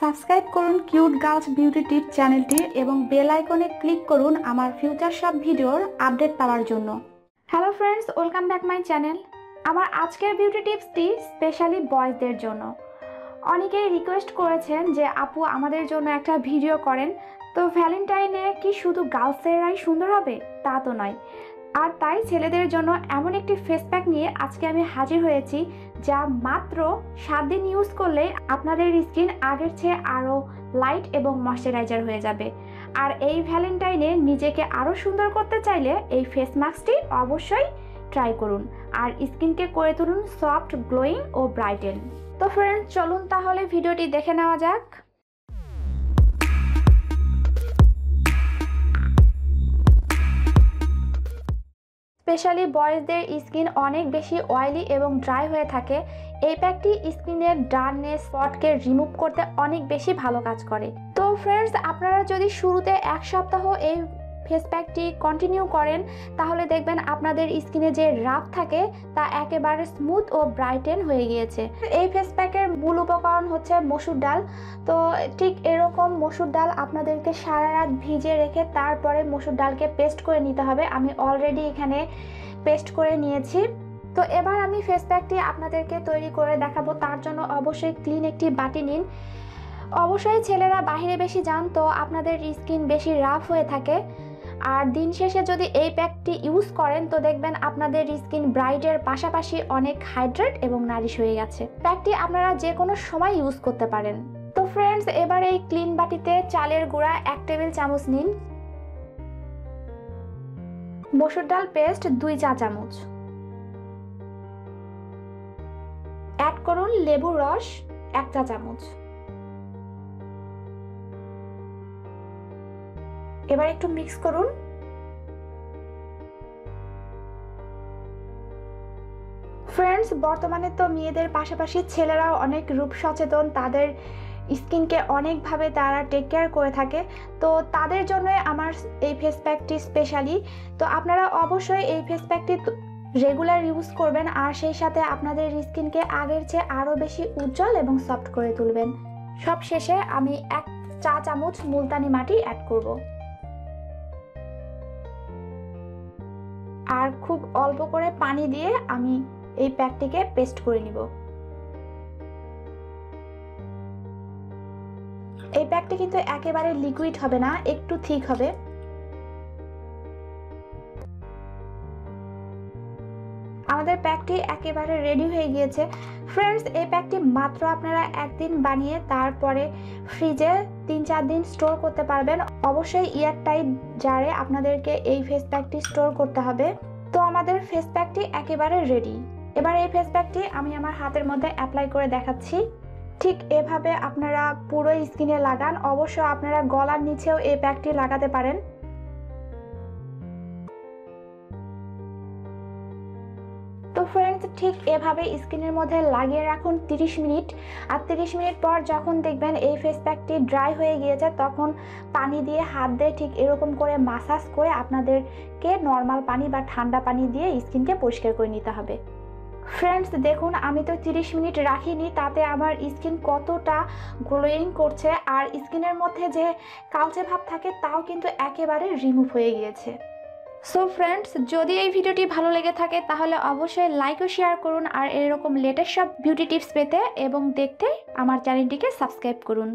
Subscribe করুন cute girls beauty টিপ চ্যানেলটি এবং বেল আইকনে ক্লিক করুন আমার ফিউচার সব ভিডিওর আপডেট পাওয়ার জন্য। Hello friends welcome back my channel আমার আজকের বিউটি টিপসটি স্পেশালি বয়েজদের জন্য। অনেকেই রিকোয়েস্ট করেছেন যে, আপু, আমাদের জন্য একটা ভিডিও করেন। তো ভ্যালেন্টাইনে কি শুধু গার্লসেরাই সুন্দর হবে? তা তো নয়। আর তাই ছেলেদের জন্য এমন একটি ফেস প্যাক নিয়ে আজকে আমি হাজির হয়েছি যা মাত্র সাত দিন ইউজ করলে আপনাদের স্কিন আগের চেয়ে আরও লাইট এবং ময়শ্চারাইজার হয়ে যাবে। আর এই ভ্যালেন্টাইনে নিজেকে আরও সুন্দর করতে চাইলে এই ফেস মাস্কটি অবশ্যই ট্রাই করুন। আর স্কিনকে করে তুলুন সফট গ্লোয়িং ও ব্রাইটেন তো ফ্রেন্ডস চলুন তাহলে ভিডিওটি দেখে নেওয়া যাক। স্পেশালি বয়েজদের স্কিন অনেক বেশি অয়েলি এবং ড্রাই হয়ে থাকে। এই প্যাকটি স্কিনের ডার্কনেস, স্পটকে রিমুভ করতে অনেক বেশি ভালো কাজ করে। তো ফ্রেন্ডস, আপনারা যদি শুরুতে এক সপ্তাহ এই ফেস প্যাকটি কন্টিনিউ করেন, তাহলে দেখবেন আপনাদের স্কিনে যে রাফ থাকে, তা একেবারে স্মুথ ও ব্রাইটেন হয়ে গিয়েছে। এই ফেস প্যাকের মূল উপকরণ হচ্ছে মসুর ডাল। তো ঠিক এরকম মসুর ডাল আপনাদেরকে সারা রাত ভিজে রেখে তারপরে মসুর ডালকে পেস্ট করে নিতে হবে। আমি অলরেডি এখানে পেস্ট করে নিয়েছি। তো এবার আমি ফেস প্যাকটি আপনাদেরকে তৈরি করে দেখাবো। তার জন্য অবশ্যই ক্লিন একটি বাটি নিন। অবশ্যই ছেলেরা বাইরে বেশি যান, তো আপনাদের স্কিন বেশি রাফ হয়ে থাকে। আর দিন শেষে যদি এই প্যাকটি ইউজ করেন, তো দেখবেন আপনাদের স্কিন ব্রাইটের পাশাপাশি অনেক হাইড্রেট এবং নারিশ হয়ে গেছে। প্যাকটি আপনারা যে কোনো সময় ইউজ করতে পারেন। তো ফ্রেন্ডস, এবার এই ক্লিন বাটিতে চালের গুঁড়া এক টেবিল চামচ নিন। মসুর ডাল পেস্ট দুই চা চামচ। অ্যাড করুন লেবুর রস এক চা চামচ। এবার একটু মিক্স করুন। ফ্রেন্ডস বর্তমানে তো মেয়েদের পাশাপাশি ছেলেরাও অনেক রূপ সচেতন, তাদের স্কিনকে অনেকভাবে তারা টেক কেয়ার করে থাকে। তো তাদের জন্য আমার এই ফেস প্যাকটি স্পেশালি তো আপনারা অবশ্যই এই ফেস প্যাকটি রেগুলার ইউজ করবেন, আর সেই সাথে আপনাদের স্কিনকে আগের চেয়ে আরও বেশি উজ্জ্বল এবং সফট করে তুলবেন। সব শেষে আমি এক চা চামচ মুলতানি মাটি অ্যাড করব। আর খুব অল্প করে পানি দিয়ে আমি এই প্যাকটিকে পেস্ট করে নিব। এই প্যাকটি কিন্তু একেবারে লিকুইড হবে না, একটু থিক হবে। আমাদের প্যাকটি একেবারে রেডি হয়ে গিয়েছে। ফ্রেন্ডস এই প্যাকটি মাত্র আপনারা একদিন বানিয়ে তারপরে ফ্রিজে তিন চার দিন স্টোর করতে পারবেন। অবশ্যই ইয়ার টাইট জারে আপনাদেরকে এই ফেস প্যাকটি স্টোর করতে হবে। তো আমাদের ফেস প্যাকটি একেবারে রেডি এবার এই ফেস প্যাকটি আমি আমার হাতের মধ্যে অ্যাপ্লাই করে দেখাচ্ছি। ঠিক এভাবে আপনারা পুরো স্কিনে লাগান। অবশ্য আপনারা গলার নিচেও এই প্যাকটি লাগাতে পারেন। তো ফ্রেন্ডস ঠিক এভাবে স্কিনের মধ্যে লাগিয়ে রাখুন 30 মিনিট। আর 30 মিনিট পর যখন দেখবেন এই ফেস প্যাকটি ড্রাই হয়ে গিয়েছে, তখন পানি দিয়ে হাত দিয়ে ঠিক এরকম করে মাসাজ করে আপনাদেরকে নর্মাল পানি বা ঠান্ডা পানি দিয়ে স্কিনকে পরিষ্কার করে নিতে হবে। ফ্রেন্ডস দেখুন, আমি তো 30 মিনিট রাখিনি, তাতে আমার স্কিন কতটা গ্লোয়িং করছে। আর স্কিনের মধ্যে যে কালচে ভাব থাকে, তাও কিন্তু একেবারে রিমুভ হয়ে গিয়েছে। সো ফ্রেন্ডস যদি এই ভিডিওটি ভালো লেগে থাকে, তাহলে অবশ্যই লাইক ও শেয়ার করুন আর এরকম লেটেস্ট সব বিউটি টিপস পেতে এবং দেখতে আমার চ্যানেলটিকে সাবস্ক্রাইব করুন।